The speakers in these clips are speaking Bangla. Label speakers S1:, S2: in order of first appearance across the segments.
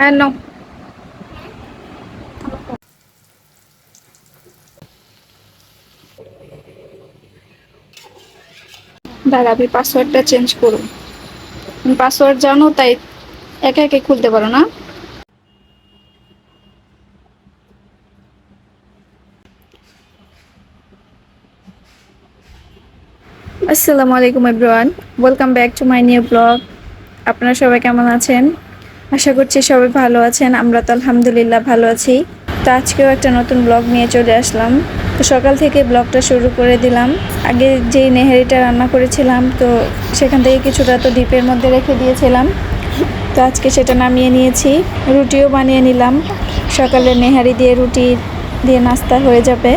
S1: হ্যাঁ নাও। দাঁড়া, আমি পাসওয়ার্ডটা চেঞ্জ করুন। পাসওয়ার্ড জানো, তাই একা একা খুলতে পারো, না? আসসালামু আলাইকুম everyone welcome back to my new blog আপনারা সবাই কেমন আছেন? আশা করছি সবাই ভালো আছেন, আমরা তো আলহামদুলিল্লাহ ভালো আছি। তো আজকেও একটা নতুন ব্লগ নিয়ে চলে আসলাম। তো সকাল থেকে ব্লগটা শুরু করে দিলাম। আগে যেই নেহারিটা রান্না করেছিলাম, তো সেখান থেকে কিছুটা তো ডিপের মধ্যে রেখে দিয়েছিলাম। তো আজকে সেটা নামিয়ে নিয়েছি। রুটিও বানিয়ে নিলাম। সকালে নেহারি দিয়ে রুটি দিয়ে নাস্তা হয়ে যাবে।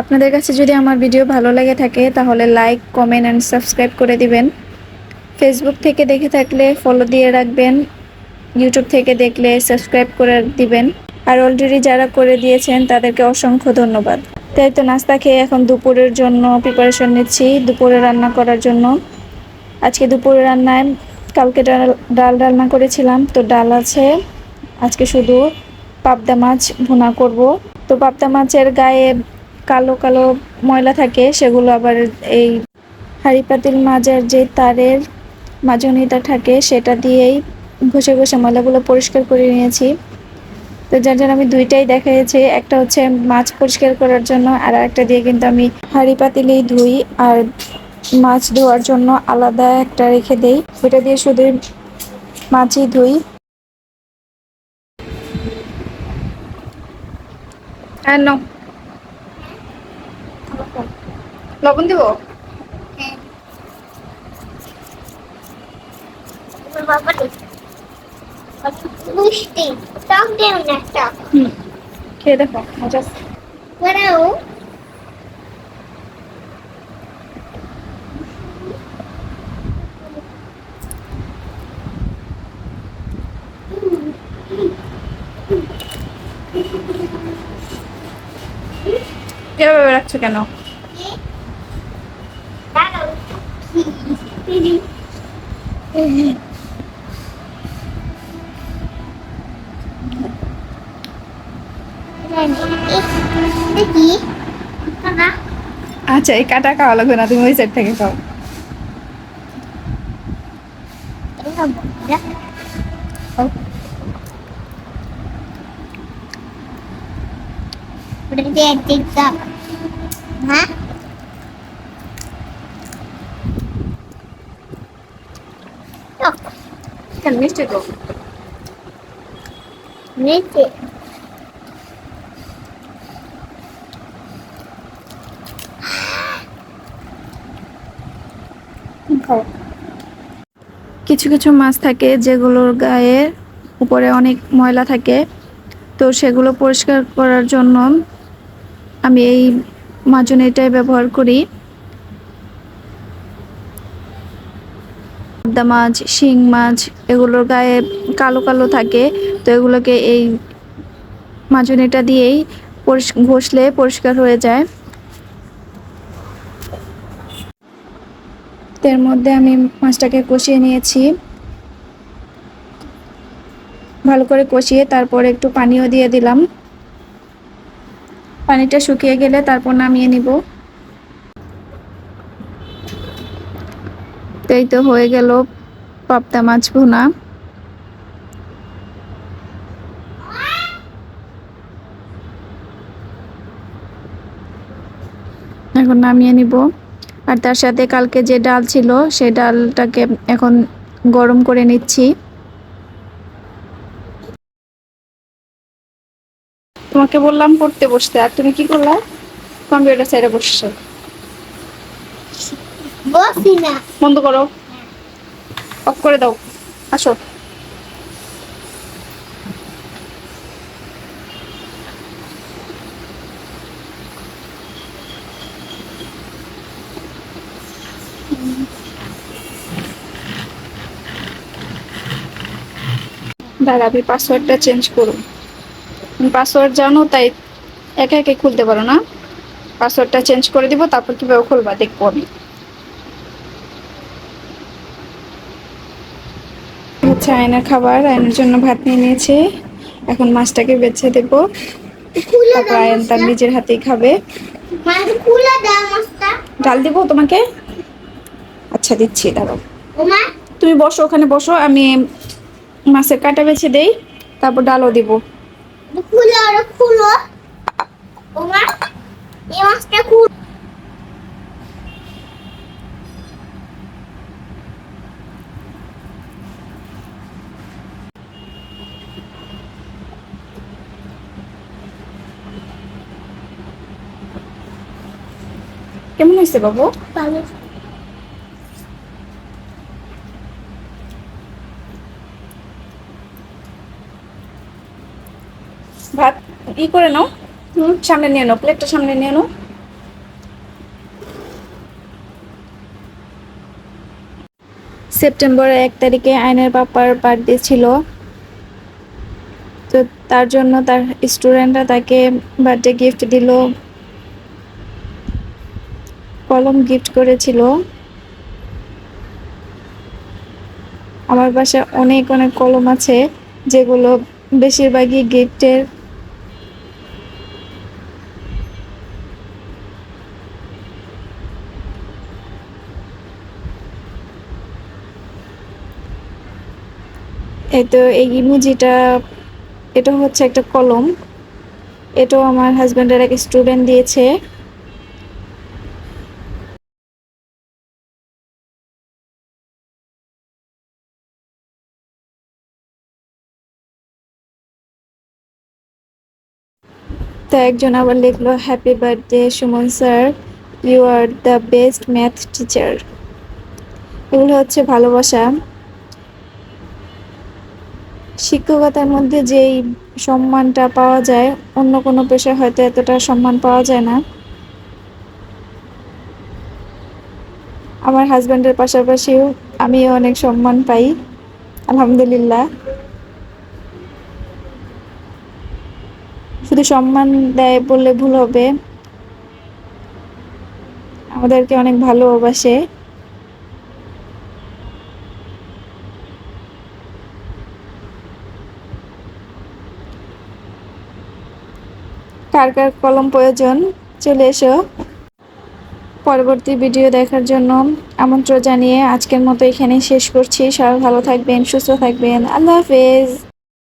S1: আপনাদের কাছে যদি আমার ভিডিও ভালো লেগে থাকে, তাহলে লাইক কমেন্ট অ্যান্ড সাবস্ক্রাইব করে দিবেন। ফেসবুক থেকে দেখে থাকলে ফলো দিয়ে রাখবেন। ইউটিউব থেকে দেখলে সাবস্ক্রাইব করে দিবেন। আর অলরেডি যারা করে দিয়েছেন, তাদেরকে অসংখ্য ধন্যবাদ। তাই তো নাস্তা খেয়ে এখন দুপুরের জন্য প্রিপারেশন নিচ্ছি, দুপুরে রান্না করার জন্য। আজকে দুপুরে রান্নায় কালকে ডাল ডাল রান্না করেছিলাম, তো ডাল আছে। আজকে শুধু পাবদা মাছ ভুনা করব। তো পাবদা মাছের গায়ে কালো কালো ময়লা থাকে, সেগুলো আবার এই হাঁড়ি পাতিল মাজার যে তারের মাজনিটা থাকে, সেটা দিয়েই ঘষে ঘষে ময়লাগুলো পরিষ্কার করে নিয়েছি। তো যার জন্য আমি দুইটাই দেখাইছি একটা হচ্ছে মাছ পরিষ্কার করার জন্য, আর একটা দিয়ে কিন্তু আমি হাঁড়ি পাতিলেই ধুই, আর মাছ ধোয়ার জন্য আলাদা একটা রেখে দেই। ওইটা দিয়ে শুধু মাছই ধুই। হ্যাঁ লবণ দিব?
S2: মিষ্টি। টক দেও না টক।
S1: হুম খেয়ে দেখো মজা আছে। এভাবে রাখছো কেন?
S2: দাঁড়াও দেখি না
S1: আচ্ছা এই কাটা খাওয়া লাগবে না তুমি ওই সাইড থেকে খাও খাও।
S2: TikTok. Hah? Tok,
S1: কেন মিষ্টি কিছু কিছু মাছ থাকে যেগুলোর গায়ে উপরে অনেক ময়লা থাকে। তো সেগুলো পরিষ্কার করার জন্য আমি এই মাজনিটাই ব্যবহার করি। পাবদা মাছ, শিং মাছ এগুলোর গায়ে কালো কালো থাকে। তো এগুলোকে এই মাজনিটা দিয়েই পরিষ- ঘষলে পরিষ্কার হয়ে যায়। এর মধ্যে আমি মাছটাকে কষিয়ে নিয়েছি। ভালো করে কষিয়ে তারপর একটু পানিও দিয়ে দিলাম। পানিটা শুকিয়ে গেলে তারপর নামিয়ে নিব। তো এই তো হয়ে গেল পাবদা মাছ ভুনা। এখন নামিয়ে নিব। আর তার সাথে কালকে যে ডাল ছিল সেই ডালটাকে এখন গরম করে নিচ্ছি। তোমাকে বললাম পড়তে বসতে আর তুমি কি করলা? কম্পিউটার সাইডে বসছো।
S2: Bosi na.
S1: বন্ধ করো। অফ করে দাও। আসো। দাঁড়া আমি পাসওয়ার্ডটা চেঞ্জ করুন। পাসওয়ার্ড জানো তাই একা একে খুলতে পারো না। পাসওয়ার্ডটা চেঞ্জ করে দিব তারপর কীভাবে খুলবা দেখব আমি। হচ্ছে আয়নার খাবার আয়নার জন্য ভাত নিয়ে নিয়েছে। এখন মাছটাকে বেছে দেবো। তারপর আয়ন তার নিজের হাতেই খাবে। ডাল দিব তোমাকে? আচ্ছা দিচ্ছি দাঁড়াও। তুমি বসো ওখানে বসো আমি মাছের কাটা বেছে দেই তারপর ডালও দিব।
S2: খুলে আরও খুলো। ওমা এই মাছটা খুল।
S1: কেমন হয়েছে বাবু?
S2: ভালো।
S1: ভাত ই করে নাও। হুম। সামনে নিয়ে নাও প্লেটটা সামনে নিয়ে নাও। সেপ্টেম্বরের এক তারিখে আইনের পাপার বার্থডে ছিল। তো তার জন্য তার স্টুডেন্টরা তাকে বার্থডে গিফট দিল। কলম গিফট করেছিল। আমার বাসায় অনেক অনেক কলম আছে যেগুলো বেশিরভাগই গিফটের এই তো এই ইমোজিটা এটা হচ্ছে একটা কলম। এটাও আমার হাজব্যান্ডের এক স্টুডেন্ট দিয়েছে। তো একজন আবার লিখলো happy birthday Suman sir. You are the best math teacher এগুলো হচ্ছে ভালোবাসা। শিক্ষকতার মধ্যে যেই সম্মানটা পাওয়া যায়, অন্য কোনো পেশায় হয়তো এতটা সম্মান পাওয়া যায় না। আমার হাজব্যান্ডের পাশাপাশিও আমিও অনেক সম্মান পাই, আলহামদুলিল্লাহ। শুধু সম্মান দেয় বললে ভুল হবে। আমাদেরকে অনেক ভালোবাসে কার কার কলম প্রয়োজন, চলে এসো। পরবর্তী ভিডিও দেখার জন্য আমন্ত্রণ জানিয়ে আজকের মতো এখানেই শেষ করছি। সবাই ভালো থাকবেন, সুস্থ থাকবেন। আল্লাহ হাফেজ।